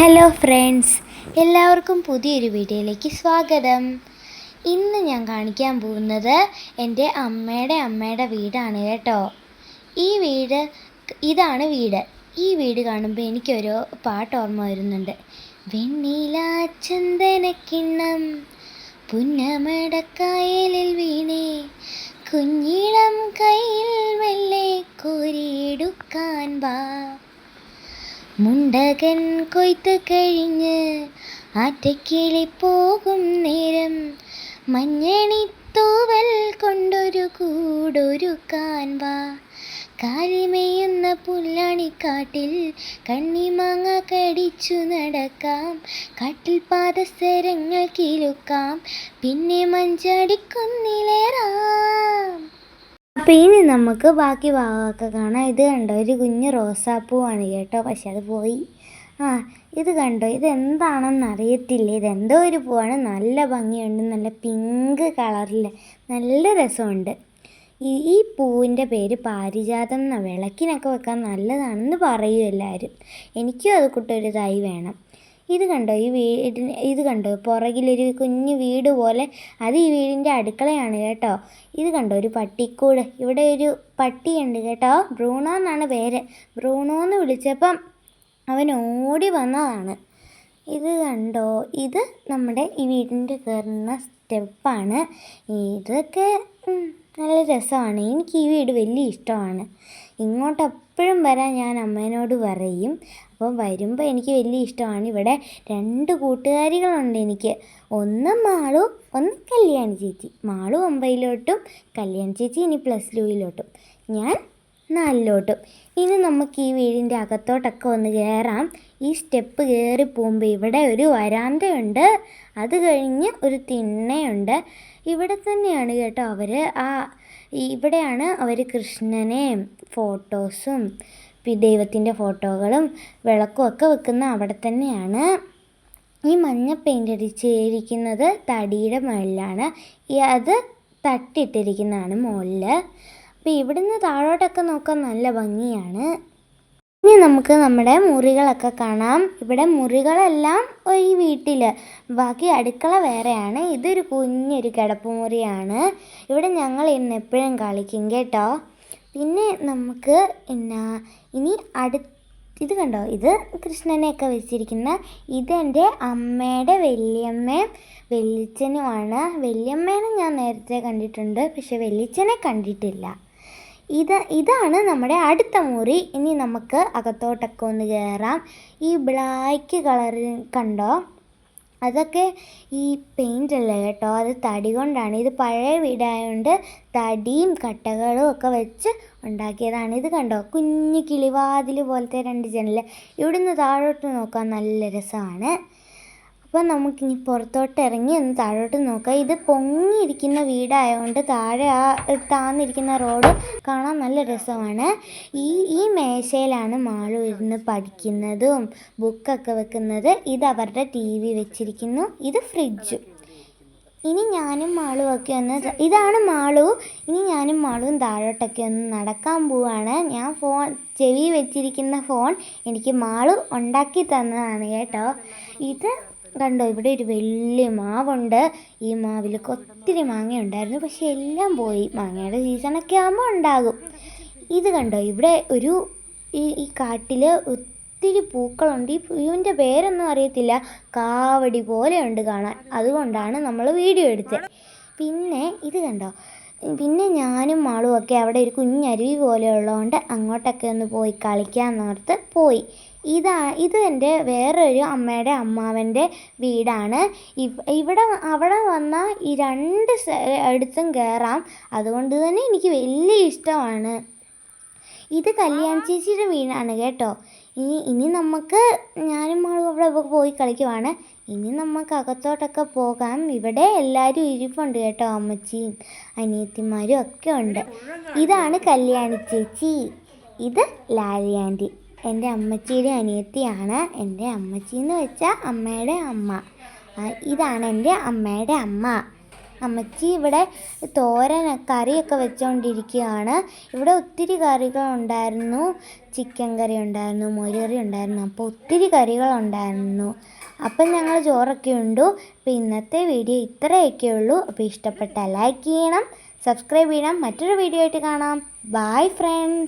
Hello friends എല്ലാവർക്കും പുതിയൊരു വീഡിയോയിലേക്ക് സ്വാഗതം. ഇന്ന് ഞാൻ കാണിക്കാൻ പോകുന്നത് എന്റെ അമ്മയുടെ അമ്മയുടെ വീടാണ് കേട്ടോ. ഈ വീട് ഇതാണ് വീട്. ഈ വീട് കാണുമ്പോൾ എനിക്കൊരു പാട്ട് ഓർമ്മ വരുന്നുണ്ട്. വെണ്ണില ചന്ദനക്കിണ്ണം പുന്നമടക്കായലിൽ വീണേ. കുഞ്ഞിടം കയ്യിൽ മെല്ലെ കോരിയെടുക്കാൻ വാ. മുണ്ടകൻ കൊയ്ത്ത് കഴിഞ്ഞ് ആറ്റക്കിളി പോകും നേരം. മഞ്ഞണിത്തൂവൽ കൊണ്ടൊരു കൂടൊരുക്കാൻ വാ. കാലിമേയുന്ന പുല്ലാണിക്കാട്ടിൽ കണ്ണിമാങ്ങ കടിച്ചു നടക്കാം. കാട്ടിൽ പാദസരങ്ങൾ കിലുക്കാം. പിന്നെ മഞ്ചടിക്കുന്നിലേറാം. അപ്പോൾ ഇനി നമുക്ക് ബാക്കി ഭാഗമൊക്കെ കാണാം. ഇത് കണ്ടോ? ഒരു കുഞ്ഞ് റോസാപ്പൂവാണ് കേട്ടോ. പക്ഷെ അത് പോയി. ആ ഇത് കണ്ടോ? ഇതെന്താണെന്ന് അറിയത്തില്ല. ഇതെന്തോ ഒരു പൂവാണ്. നല്ല ഭംഗിയുണ്ട്. നല്ല പിങ്ക് കളറിൽ നല്ല രസമുണ്ട്. ഈ ഈ പൂവിന്റെ പേര് പാരിജാതം എന്ന. വിളക്കിനൊക്കെ വെക്കാൻ നല്ലതാണെന്ന് പറയും എല്ലാവരും. എനിക്കും അത് കൂട്ടൊരു തൈ വേണം. ഇത് കണ്ടോ? ഈ വീടിന് ഇത് കണ്ടോ? പുറകിലൊരു കുഞ്ഞു വീട് പോലെ. അത് ഈ വീടിന്റെ അടുക്കളയാണ് കേട്ടോ. ഇത് കണ്ടോ? ഒരു പട്ടിക്കൂട്. ഇവിടെ ഒരു പട്ടിയുണ്ട് കേട്ടോ. ബ്രൂണോ എന്നാണ് പേര്. ബ്രൂണോ എന്ന് വിളിച്ചപ്പം അവൻ ഓടി വന്നതാണ്. ഇത് കണ്ടോ? ഇത് നമ്മുടെ ഈ വീടിന്റെ കയറുന്ന സ്റ്റെപ്പാണ്. ഇതൊക്കെ നല്ല രസമാണ്. എനിക്ക് ഈ വീട് വലിയ ഇഷ്ടമാണ്. ഇങ്ങോട്ട് എപ്പോഴും വരാൻ ഞാൻ അമ്മേനോട് പറയും. അപ്പം വരുമ്പോൾ എനിക്ക് വലിയ ഇഷ്ടമാണ്. ഇവിടെ രണ്ട് കൂട്ടുകാരികളുണ്ട് എനിക്ക്. ഒന്ന് മാളു ഒന്ന് കല്യാണി ചേച്ചി. മാളു ഒമ്പതിലോട്ടും കല്യാണി ചേച്ചി ഇനി പ്ലസ് ടുവിലോട്ടും ഞാൻ നാലിലോട്ടും. ഇനി നമുക്ക് ഈ വീടിന്റെ അകത്തോട്ടൊക്കെ ഒന്ന് കയറാം. ഈ സ്റ്റെപ്പ് കയറി പോകുമ്പോൾ ഇവിടെ ഒരു വരാന്തയുണ്ട്. അത് കഴിഞ്ഞ് ഒരു തിണ്ണയുണ്ട്. ഇവിടെ തന്നെയാണ് കേട്ടോ അവർ ആ ഇവിടെയാണ് അവർ കൃഷ്ണനെ ഫോട്ടോസും പിന്നെ ദൈവത്തിന്റെ ഫോട്ടോകളും വിളക്കും ഒക്കെ വെക്കുന്ന അവിടെ തന്നെയാണ്. ഈ മഞ്ഞ പെയിന്റ് അടിച്ചിരിക്കുന്നത് തടിയുടെ മുകളിലാണ്. അത് തട്ടിയിട്ടിരിക്കുന്നതാണ് മുകളിൽ അപ്പോൾ ഇവിടുന്ന് താഴോട്ടൊക്കെ നോക്കാൻ നല്ല ഭംഗിയാണ്. ഇനി നമുക്ക് നമ്മുടെ മുറികളൊക്കെ കാണാം. ഇവിടെ മുറികളെല്ലാം ഈ വീട്ടിൽ ബാക്കി അടുക്കള വേറെയാണ്. ഇതൊരു കുഞ്ഞൊരു കിടപ്പുമുറിയാണ് ഇവിടെ ഞങ്ങൾ ഇന്ന് എപ്പോഴും കളിക്കും കേട്ടോ. പിന്നെ നമുക്ക് എന്നാ ഇനി അടു ഇത് കണ്ടോ? ഇത് കൃഷ്ണനെയൊക്കെ വെച്ചിരിക്കുന്ന ഇതെന്റെ അമ്മയുടെ വല്യമ്മയും വല്യച്ഛനുമാണ് വല്യമ്മേനെ ഞാൻ നേരത്തെ കണ്ടിട്ടുണ്ട്. പക്ഷെ വല്യച്ഛനെ കണ്ടിട്ടില്ല. ഇത് ഇതാണ് നമ്മുടെ അടുത്ത മുറി. ഇനി നമുക്ക് അകത്തോട്ടൊക്കെ ഒന്ന് കയറാം ഈ ബ്ലാക്ക് കളറിൽ കണ്ടോ? അതൊക്കെ ഈ പെയിന്റ് അല്ല കേട്ടോ? അത് തടി കൊണ്ടാണ്. ഇത് പഴയ വീടായതുകൊണ്ട് തടിയും കട്ടകളും ഒക്കെ വെച്ച് ഉണ്ടാക്കിയതാണ്. ഇത് കണ്ടോ? കുഞ്ഞു കിളിവാതിൽ പോലത്തെ രണ്ട് ജനൽ ഇവിടുന്ന് താഴോട്ട് നോക്കാൻ നല്ല രസമാണ്. അപ്പോൾ നമുക്കിനി പുറത്തോട്ട് ഇറങ്ങി ഒന്ന് താഴോട്ട് നോക്കാം. ഇത് പൊങ്ങിയിരിക്കുന്ന വീടായതുകൊണ്ട് താഴെ ആ താന്നിരിക്കുന്ന റോഡ് കാണാൻ നല്ല രസമാണ്. ഈ ഈ മേശയിലാണ് മാളു ഇരുന്ന് പഠിക്കുന്നതും ബുക്കൊക്കെ വെക്കുന്നത്. ഇത് അവരുടെ ടി വി വെച്ചിരിക്കുന്നു. ഇത് ഫ്രിഡ്ജും. ഇനി ഞാനും മാളും ഒക്കെ ഒന്ന് ഇതാണ് മാളു. ഇനി ഞാനും മാളും താഴോട്ടൊക്കെ ഒന്ന് നടക്കാൻ പോവാണ്. ഞാൻ ഫോൺ ചെവി വെച്ചിരിക്കുന്ന ഫോൺ എനിക്ക് മാളു ഉണ്ടാക്കി തന്നതാണ് കേട്ടോ. ഇത് കണ്ടോ ഇവിടെ ഒരു വലിയ മാവുണ്ട്. ഈ മാവിൽ ഒത്തിരി മാങ്ങ ഉണ്ടായിരുന്നു പക്ഷെ എല്ലാം പോയി. മാങ്ങയുടെ സീസണൊക്കെ ആകുമ്പോൾ ഉണ്ടാകും. ഇത് കണ്ടോ ഇവിടെ ഒരു ഈ ഈ കാട്ടിൽ ഒത്തിരി പൂക്കളുണ്ട്. ഈ പൂവിന്റെ പേരൊന്നും അറിയത്തില്ല. കാവടി പോലെയുണ്ട് കാണാൻ. അതുകൊണ്ടാണ് നമ്മൾ വീഡിയോ എടുത്തത്. പിന്നെ ഇത് കണ്ടോ പിന്നെ ഞാനും മാളും ഒക്കെ അവിടെ ഒരു കുഞ്ഞരുവി പോലെയുള്ളതുകൊണ്ട് അങ്ങോട്ടൊക്കെ ഒന്ന് പോയി കളിക്കാമെന്നോർത്ത് പോയി. ഇതാ ഇത് എന്റെ വേറൊരു അമ്മയുടെ അമ്മാവന്റെ വീടാണ്. ഇവ്- ഇവിടെ അവിടെ വന്നാൽ ഈ രണ്ട് അടുത്തും കയറാം അതുകൊണ്ട് തന്നെ എനിക്ക് വലിയ ഇഷ്ടമാണ്. ഇത് കല്യാൺ ചേച്ചിയുടെ വീടാണ് കേട്ടോ. ഇനി ഇനി നമുക്ക് ഞാനും മോളും അവിടെ പോയി കളിക്കുവാണ്. ഇനി നമുക്ക് അകത്തോട്ടൊക്കെ പോകാം. ഇവിടെ എല്ലാവരും ഇരിപ്പുണ്ട് കേട്ടോ അമ്മച്ചിയും അനിയത്തിമാരും ഒക്കെ ഉണ്ട്. ഇതാണ് കല്യാണി ചേച്ചി. ഇത് ലാലി ആന്റി. എന്റെ അമ്മച്ചിയുടെ അനിയത്തിയാണ് എന്റെ അമ്മച്ചി എന്ന് വെച്ചാൽ അമ്മയുടെ അമ്മ. ഇതാണ് എന്റെ അമ്മയുടെ അമ്മ. അമ്മച്ചി ഇവിടെ തോരൻ കറിയൊക്കെ വെച്ചുകൊണ്ടിരിക്കുകയാണ് ഇവിടെ ഒത്തിരി കറികളുണ്ടായിരുന്നു. ചിക്കൻ കറി ഉണ്ടായിരുന്നു മോരുകറി ഉണ്ടായിരുന്നു അപ്പോൾ ഒത്തിരി കറികളുണ്ടായിരുന്നു. അപ്പം ഞങ്ങൾ ചോറൊക്കെ ഉണ്ടു. അപ്പോൾ ഇന്നത്തെ വീഡിയോ ഇത്രയൊക്കെ ഉള്ളൂ. അപ്പോൾ ഇഷ്ടപ്പെട്ട ലൈക്ക് ചെയ്യണം സബ്സ്ക്രൈബ് ചെയ്യണം. മറ്റൊരു വീഡിയോ ആയിട്ട് കാണാം. Bye friends